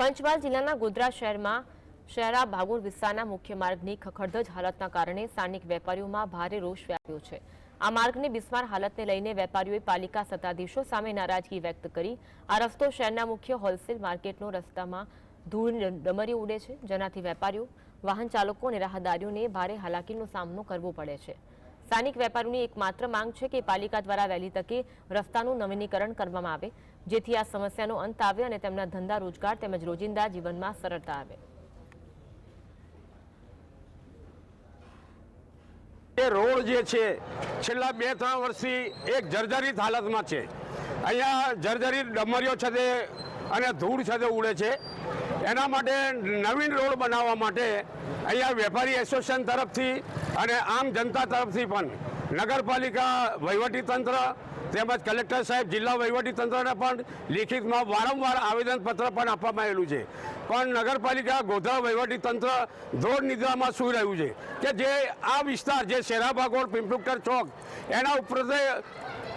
પંચમહાલ જિલ્લાના ગોધરા શહેરમાં શહેરા ભાગોળ વિસ્તારના મુખ્ય માર્ગની ખખડધજ હાલતના કારણે સ્થાનિક વેપારીઓમાં ભારે રોષ વ્યાપ્યો છે. આ માર્ગની બિસ્માર હાલતને લઈને વેપારીઓએ પાલિકા સત્તાધીશો સામે નારાજગી વ્યક્ત કરી. આ રસ્તો શહેરના મુખ્ય હોલસેલ માર્કેટનો રસ્તામાં ધૂળની ડમરી ઉડે છે, જેનાથી વેપારીઓ, વાહન ચાલકો અને રાહદારીઓને ભારે હાલાકીનો સામનો કરવો પડે છે. સ્થાનિક વેપારીઓની એકમાત્ર માંગ છે કે પાલિકા દ્વારા વહેલી તકે રસ્તાનું નવીનીકરણ કરવામાં આવે, જેથી આ સમસ્યાનો અંત આવે અને તેમના ધંધા રોજગાર તેમજ રોજિંદા જીવનમાં સરળતા આવે. રોડ જે છે, છેલ્લા બે ત્રણ વર્ષથી એક જર્જરિત હાલતમાં છે. અહીંયા જર્જરિત ડમરીઓ છે અને ધૂળ છે તે ઉડે છે. એના માટે નવીન રોડ બનાવવા માટે અહીંયા વેપારી એસોસિએશન તરફથી અને આમ જનતા તરફથી પણ નગરપાલિકા વહીવટીતંત્ર તેમજ કલેક્ટર સાહેબ જિલ્લા વહીવટીતંત્રને પણ લિખિતમાં વારંવાર આવેદનપત્ર પણ આપવામાં આવેલું છે. પણ નગરપાલિકા ગોધરા વહીવટીતંત્ર ધોર નિદ્રામાં સૂઈ રહ્યું છે કે જે આ વિસ્તાર જે શેરાબાગોળ પિંપલુકટર ચોક, એના ઉપર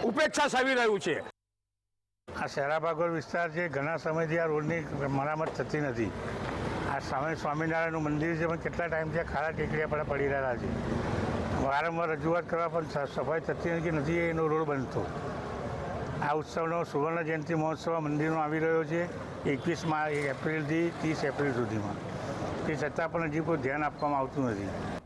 ઉપેક્ષા સાવી રહ્યું છે. આ શહેરાબાગોળ વિસ્તાર છે ઘણા સમયથી આ રોડની મરામત થતી નથી. આ સામે સ્વામિનારાયણનું મંદિર છે, પણ કેટલા ટાઈમથી ખાડા ટેકરીયા પડે પડી રહેલા છે. વારંવાર રજૂઆત કરવા પણ સફાઈ થતી નથી નથી એનો રોડ બનતો. આ ઉત્સવનો સુવર્ણ જયંતિ મહોત્સવ મંદિરમાં આવી રહ્યો છે, એકવીસ એપ્રિલથી ત્રીસ એપ્રિલ સુધીમાં. તે છતાં પણ હજી કોઈ ધ્યાન આપવામાં આવતું નથી.